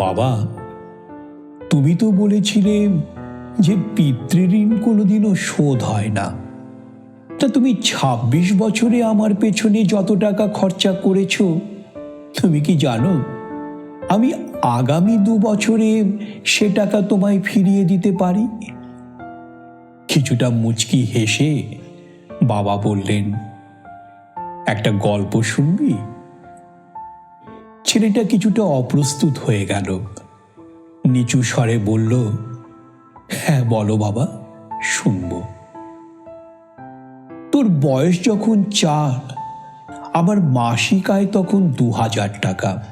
বাবা। তুমি তো বলেছিলে যে পিতৃঋণ কোনোদিনও শোধ হয় না। তা তুমি ২৬ বছরে আমার পেছনে যত টাকা খরচা করেছ, তুমি কি জানো? আমি আগামী দু বছরে সে টাকা তোমায় ফিরিয়ে দিতে পারি? কিছুটা মুচকি হেসে বাবা বললেন, একটা গল্প শুনবি? ছেলেটা কিছুটা অপ্রস্তুত হয়ে গেল। নিচু স্বরে বলল হ্যাঁ বলো বাবা, শুনব। তোর বয়স যখন চার, আমার মাসিক আয় তখন দু হাজার টাকা।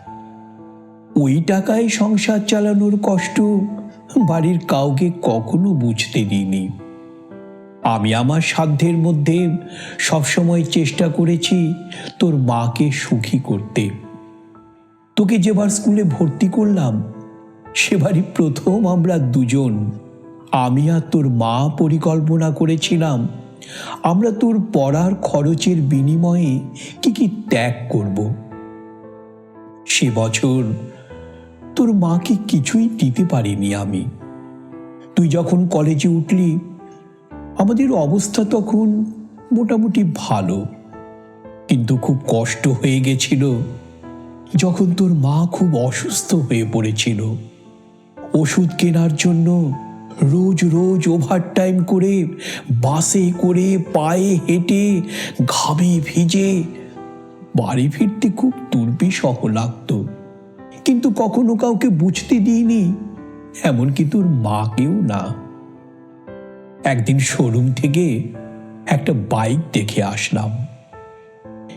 ওই টাকায় সংসার চালানোর কষ্ট বাড়ির কাউকে কখনো বুঝতে দিইনি। আমি আমার সাধ্যের মধ্যে সবসময় চেষ্টা করেছি তোর মাকে সুখী করতে। তোকে যেবার স্কুলে ভর্তি করলাম, সেবারই প্রথম আমরা দুজন। আমি আর তোর মা পরিকল্পনা করেছিলাম, আমরা তোর পড়ার খরচের বিনিময়ে কি কি ত্যাগ করব। সে বছর তোর মাকে কিছুই দিতে পারিনি আমি। তুই যখন কলেজে উঠলি, আমাদের অবস্থা তখন মোটামুটি ভালো। কিন্তু খুব কষ্ট হয়ে গেছিল। যখন তোর মা খুব অসুস্থ হয়ে পড়েছিল, ওষুধ কেনার জন্য রোজ রোজ ওভারটাইম করে, বাসে করে, পায়ে হেঁটে, ঘামে ভিজে, বাড়ি ফিরতে খুব দুর্বিষহ লাগতো। কিন্তু কখনো কাউকে বুঝতে দিইনি, এমনকি তোর মাকেও না। একদিন শোরুম থেকে একটা বাইক দেখে আসলাম।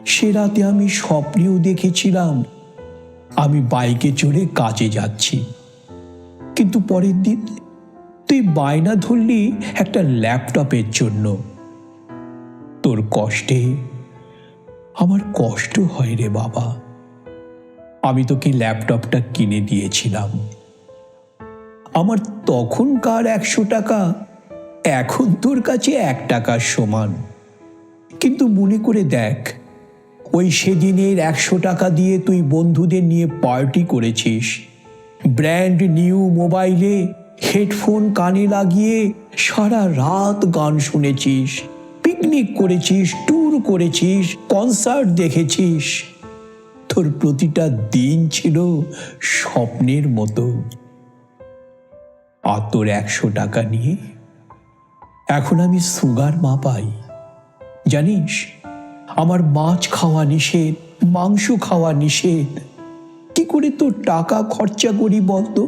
সে রাতে আমি স্বপ্নেও দেখেছিলাম আমি বাইকে চড়ে কাজে যাচ্ছি। কিন্তু পরের দিন তুই বায়না ধরলি একটা ল্যাপটপের জন্য। তোর কষ্টে, আমার কষ্ট হয় রে বাবা। আমি তোকে ল্যাপটপটা কিনে দিয়েছিলাম। আমার তখনকার একশো টাকা এখন তোর কাছে এক টাকার সমান। কিন্তু মনে করে দেখ ওই সেদিনের একশো টাকা দিয়ে তুই বন্ধুদের নিয়ে পার্টি করেছিস। ব্র্যান্ড নিউ মোবাইলে হেডফোন কানে লাগিয়ে সারা রাত গান শুনেছিস, পিকনিক করেছিস, ট্যুর করেছিস, কনসার্ট দেখেছিস। তোর প্রতিটা দিন ছিল স্বপ্নের মতো। আর তোর একশো টাকা নিয়ে এখন আমি সুগার মা পাই, জানিস? আমার মাছ খাওয়া নিষেধ, মাংস খাওয়া নিষেধ। কি করে তোর টাকা খরচা করি বলতো?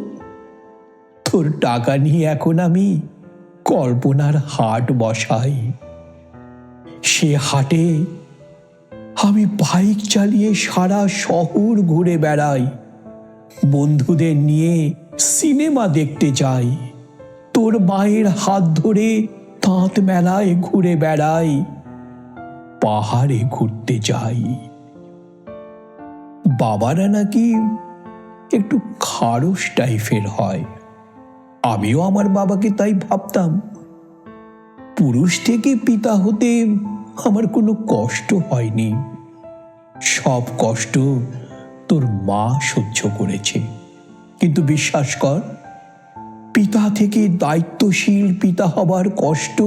তোর টাকা নিয়ে এখন আমি কল্পনার হাট বসাই। সে হাটে আমি বাইক চালিয়ে সারা শহর ঘুরে বেড়াই। বন্ধুদের নিয়ে সিনেমা দেখতে যাই। তোর মায়ের হাত ধরে তাঁত মেলায় ঘুরে বেড়াই। পাহাড়ে ঘুরতে যাই। বাবারা নাকি একটু খারস টাইপের হয়। আমিও আমার বাবাকে তাই ভাবতাম। পুরুষ থেকে পিতা হতে আমার কোনো কষ্ট হয়নি। সব কষ্ট তোর মা সহ্য করেছে। কিন্তু বিশ্বাস কর, পিতা থেকে দায়িত্বশীল পিতা হবার কষ্ট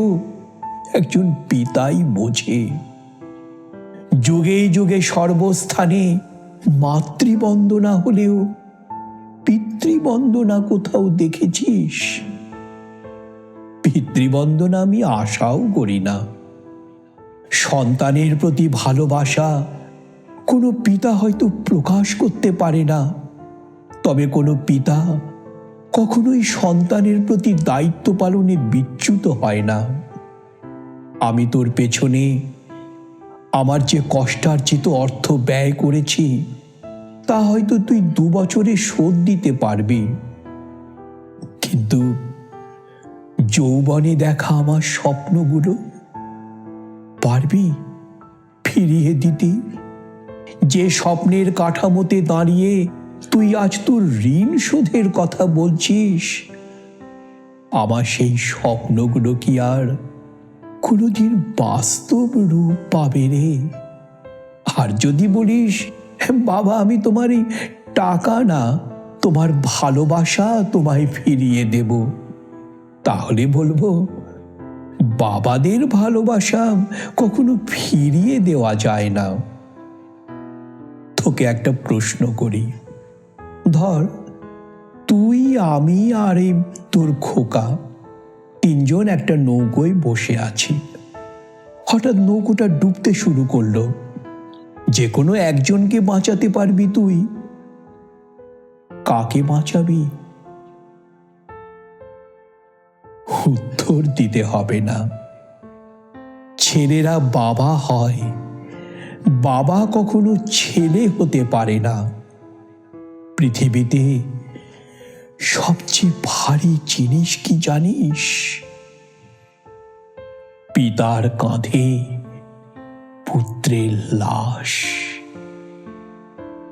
একজন পিতাই বোঝে। যুগে যুগে সর্বস্থানে মাতৃবন্দনা হলেও পিতৃবন্দনা কোথাও দেখেছিস? পিতৃবন্দনা আমি আশাও করি না। সন্তানের প্রতি ভালোবাসা কোনো পিতা হয়তো প্রকাশ করতে পারে না। তবে কোনো পিতা কখনোই সন্তানের প্রতি দায়িত্ব পালনে বিচ্যুত হয় না। আমি তোর পেছনে আমার যে কষ্টার্জিত অর্থ ব্যয় করেছি, তা হয়তো তুই দু বছরে শোধ দিতে পারবি। কিন্তু যৌবনে দেখা আমার স্বপ্নগুলো, পারবি ফিরিয়ে দিতে? যে স্বপ্নের কাঠামোতে দাঁড়িয়ে তুই আজ তোর ঋণ শোধের কথা বলছিস, আমার সেই স্বপ্নগুলো কি আর কোনোদিন বাস্তব রূপ পাবে রে। আর যদি বলিস বাবা, আমি তোমার এই টাকা না, তোমার ভালোবাসা তোমায় ফিরিয়ে দেব। তাহলে বলব, বাবাদের ভালোবাসা কখনো ফিরিয়ে দেওয়া যায় না। তোকে একটা প্রশ্ন করি। ধর, তুই, আমি আর এই তোর খোকা তিনজন একটা নৌকোয় বসে আছি। হঠাৎ নৌকোটা ডুবতে শুরু করল। যে কোনো একজনকে বাঁচাতে পারবি তুই। কাকে বাঁচাবি? উত্তর দিতে হবে না। ছেলেরা বাবা হয়। বাবা কখনো ছেলে হতে পারে না। পৃথিবীতে সবচেয়ে ভারী জিনিস কি জানিস? পিতার কাঁধে পুত্রের লাশ।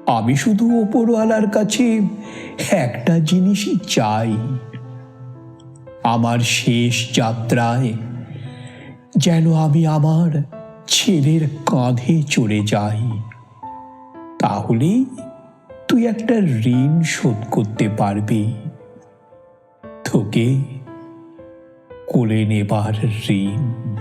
আমি শুধু ওপরওয়ালার কাছে একটা জিনিসই চাই। আমার শেষ যাত্রায় যেন আমি আমার ছেলের কাঁধে চড়ে যাই। তাহলেই তুই একটা ঋণ শোধ করতে পারবি। তোকে কোলে নেবার ঋণ